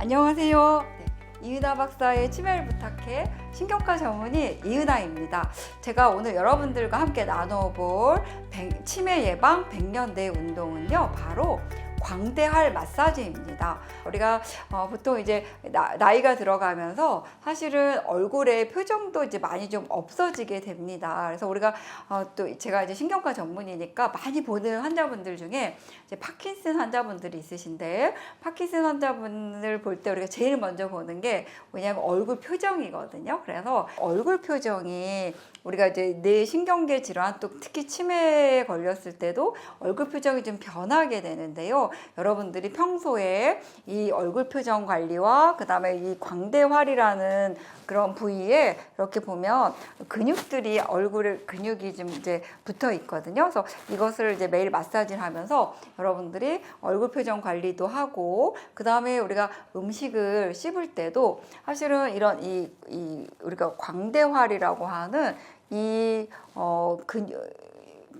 안녕하세요. 네, 이은하 박사의 치매를 부탁해 신경과 전문의 이은하입니다. 제가 오늘 여러분들과 함께 나눠볼 백- 치매 예방 100년 내 운동은요, 바로 광대할 마사지입니다. 우리가 어, 보통 이제 나, 이가 들어가면서 사실은 얼굴의 표정도 이제 많이 좀 없어지게 됩니다. 그래서 우리가 어, 또 제가 이제 신경과 전문이니까 많이 보는 환자분들 중에 이제 파킨슨 환자분들이 있으신데 파킨슨 환자분을 볼 때 우리가 제일 먼저 보는 게 뭐냐면 얼굴 표정이거든요. 그래서 얼굴 표정이 우리가 이제 뇌 신경계 질환 또 특히 치매에 걸렸을 때도 얼굴 표정이 좀 변하게 되는데요. 여러분들이 평소에 이 얼굴 표정 관리와 그 다음에 이 광대활이라는 그런 부위에 이렇게 보면 근육들이 얼굴에 근육이 좀 이제 붙어 있거든요. 그래서 이것을 이제 매일 마사지를 하면서 여러분들이 얼굴 표정 관리도 하고 그 다음에 우리가 음식을 씹을 때도 사실은 이런 이, 이 우리가 광대활이라고 하는 이 어, 근육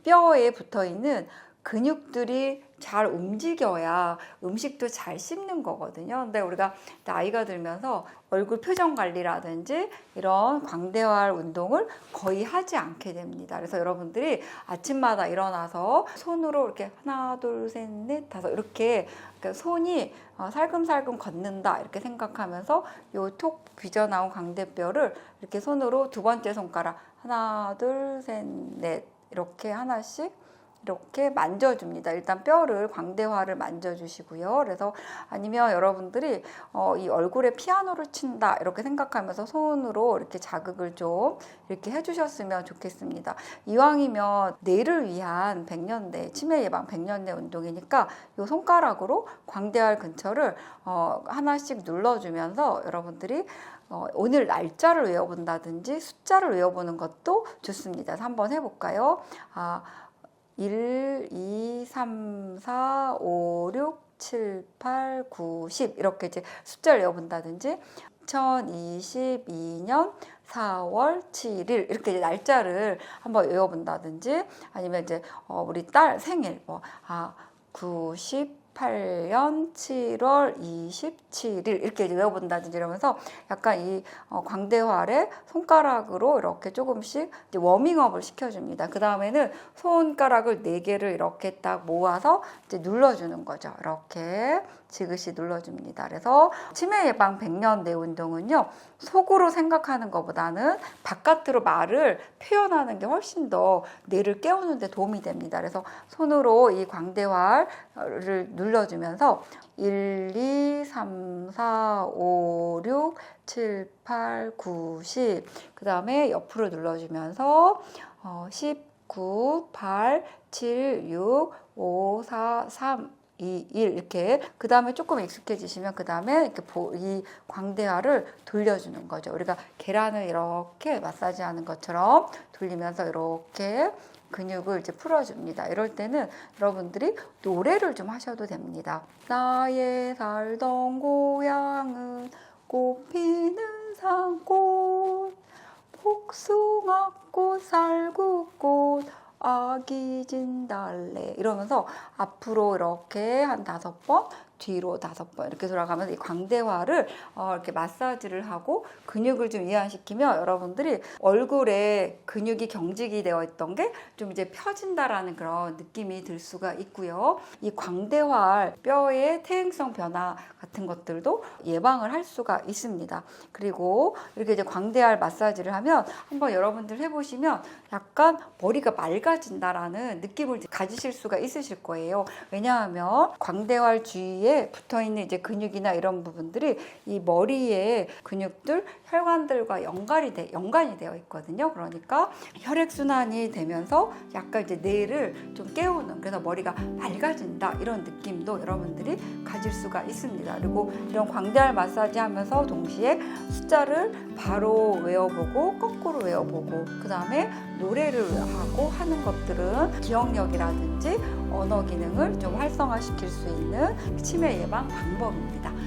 뼈에 붙어 있는 근육들이 잘 움직여야 음식도 잘 씹는 거거든요. 근데 우리가 나이가 들면서 얼굴 표정 관리라든지 이런 광대활 운동을 거의 하지 않게 됩니다. 그래서 여러분들이 아침마다 일어나서 손으로 이렇게 하나, 둘, 셋, 넷, 다섯 이렇게 그러니까 손이 어, 살금살금 걷는다 이렇게 생각하면서 요 톡 빚어 나온 광대뼈를 이렇게 손으로 두 번째 손가락 하나, 둘, 셋, 넷 이렇게 하나씩 이렇게 만져줍니다. 일단 뼈를 광대화를 만져주시고요. 그래서 아니면 여러분들이 어, 이 얼굴에 피아노를 친다 이렇게 생각하면서 손으로 이렇게 자극을 좀 이렇게 해주셨으면 좋겠습니다. 이왕이면 뇌를 위한 100년대 치매 예방 100년대 운동이니까 이 손가락으로 광대활 근처를 어, 하나씩 눌러주면서 여러분들이 어, 오늘 날짜를 외워본다든지 숫자를 외워보는 것도 좋습니다. 한번 해볼까요? 아, 1, 2, 3, 4, 5, 6, 7, 8, 9, 10 이렇게 이제 숫자를 외워본다든지 2022년 4월 7일 이렇게 이제 날짜를 한번 외워본다든지 아니면 이제 어, 우리 딸 생일 뭐 아, 98년 7월 27일 이렇게 외워본다든지 이러면서 약간 이 어, 광대활에 손가락으로 이렇게 조금씩 워밍업을 시켜줍니다. 그 다음에는 손가락을 네 개를 이렇게 딱 모아서 눌러주는 거죠. 이렇게 지그시 눌러줍니다. 그래서 치매 예방 100년 내 운동은요 속으로 생각하는 것보다는 바깥으로 말을 표현하는 게 훨씬 더 뇌를 깨우는 데 도움이 됩니다. 그래서 손으로 이 광대활을 눌러주면서 1, 2, 3, 4, 5, 6, 7, 8, 9, 10. 그 다음에 옆으로 눌러주면서 어, 10, 9, 8, 7, 6, 5, 4, 3, 2, 1 이렇게 그 다음에 조금 익숙해지시면 그 다음에 이렇게 보, 이 광대화를 돌려주는 거죠. 우리가 계란을 이렇게 마사지하는 것처럼 돌리면서 이렇게 근육을 이제 풀어줍니다. 이럴 때는 여러분들이 노래를 좀 하셔도 됩니다. 나의 살던 고향은 꽃피는 산꽃 복숭아꽃 살구꽃 아기 진달래. 이러면서 앞으로 이렇게 한 다섯 번 뒤로 다섯 번 이렇게 돌아가면서 이 광대화를 어, 이렇게 마사지를 하고 근육을 좀 이완시키면 여러분들이 얼굴에 근육이 경직이 되어 있던 게 좀 이제 펴진다라는 그런 느낌이 들 수가 있고요. 이 광대활 뼈의 퇴행성 변화 같은 것들도 예방을 할 수가 있습니다. 그리고 이렇게 이제 광대활 마사지를 하면 한번 여러분들 해보시면 약간 머리가 맑아진다라는 느낌을 가지실 수가 있으실 거예요. 왜냐하면 광대활 주위에 붙어 있는 이제 근육이나 이런 부분들이 이 머리의 근육들, 혈관들과 연관이 돼, 연관이 되어 있거든요. 그러니까 혈액 순환이 되면서 약간 이제 뇌를 좀 깨우는 그래서 머리가 맑아진다 이런 느낌도 여러분들이 가질 수가 있습니다. 그리고 이런 광대할 마사지 하면서 동시에 숫자를 바로 외워보고 거꾸로 외워보고 그 다음에 노래를 하고 하는 것들은 기억력이라든지 언어 기능을 좀 활성화시킬 수 있는 치매 예방 방법입니다.